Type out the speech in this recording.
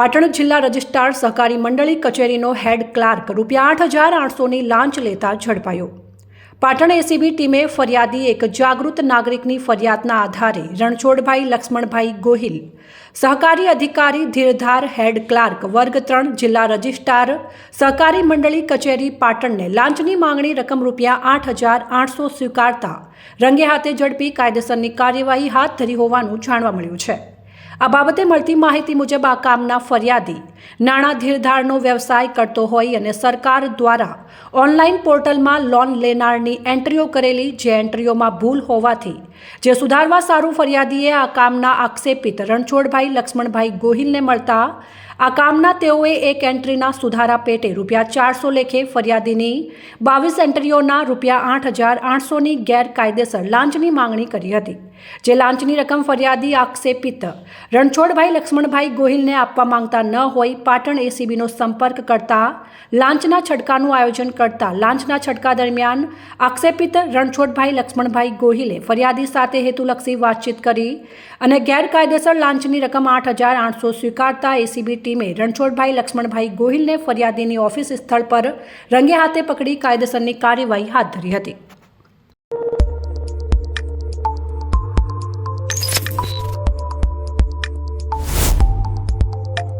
પાટણ જિલ્લા રજિસ્ટ્રાર સહકારી મંડળી કચેરીનો હેડ ક્લાર્ક રૂપિયા આઠ હજાર આઠસોની લાંચ લેતા ઝડપાયો. પાટણ એસીબી ટીમે ફરિયાદી એક જાગૃત નાગરિકની ફરિયાદના આધારે રણછોડભાઈ લક્ષ્મણભાઈ ગોહિલ, સહકારી અધિકારી ધીરધાર હેડ ક્લાર્ક વર્ગ ત્રણ જિલ્લા રજિસ્ટ્રાર સહકારી મંડળી કચેરી પાટણને લાંચની માંગણી રકમ રૂપિયા આઠ હજાર આઠસો સ્વીકારતા રંગે હાથે ઝડપી કાયદેસરની કાર્યવાહી હાથ ધરી હોવાનું જાણવા મળ્યું છે. આ બાબતે મળતી માહિતી મુજબ આ કામના ફરિયાદી નાણાં ધીરધારનો વ્યવસાય કરતો હોય અને સરકાર દ્વારા ઓનલાઈન પોર્ટલમાં લોન લેનારની એન્ટ્રીઓ કરેલી જે એન્ટ્રીઓમાં ભૂલ હોવાથી જે સુધારવા સારું ફરિયાદીએ આ કામના આક્ષેપિત રણછોડભાઈ, લક્ષ્મણભાઈ ગોહિલને મળતા આ કામના તેઓએ એક એન્ટ્રીના સુધારા પેટે રૂપિયા ચારસો લેખે ફરિયાદીની બાવીસ એન્ટ્રીઓના રૂપિયા આઠ હજાર આઠસોની ગેરકાયદેસર લાંચની માંગણી કરી હતી. જે લાંચની રકમ ફરિયાદી આક્ષેપિત રણછોડભાઈ, લક્ષ્મણભાઈ ગોહિલને આપવા માંગતા ન હોય, પાટણ એસીબીનો સંપર્ક કરતા, લાંચના છટકાનું આયોજન કરતા, લાંચના છટકા દરમિયાન આક્ષેપિત રણછોડભાઈ, લક્ષ્મણભાઈ ગોહિલે ફરિયાદી સાથે હેતુલક્ષી વાતચીત કરી અને ગેરકાયદેસર લાંચની રકમ આઠ હજાર આઠસો સ્વીકારતા એસીબી ટીમે રણછોડભાઈ લક્ષ્મણભાઈ ગોહિલને ફરિયાદીની ઓફિસ સ્થળ પર રંગે હાથે પકડી કાયદેસરની કાર્યવાહી હાથ ધરી હતી.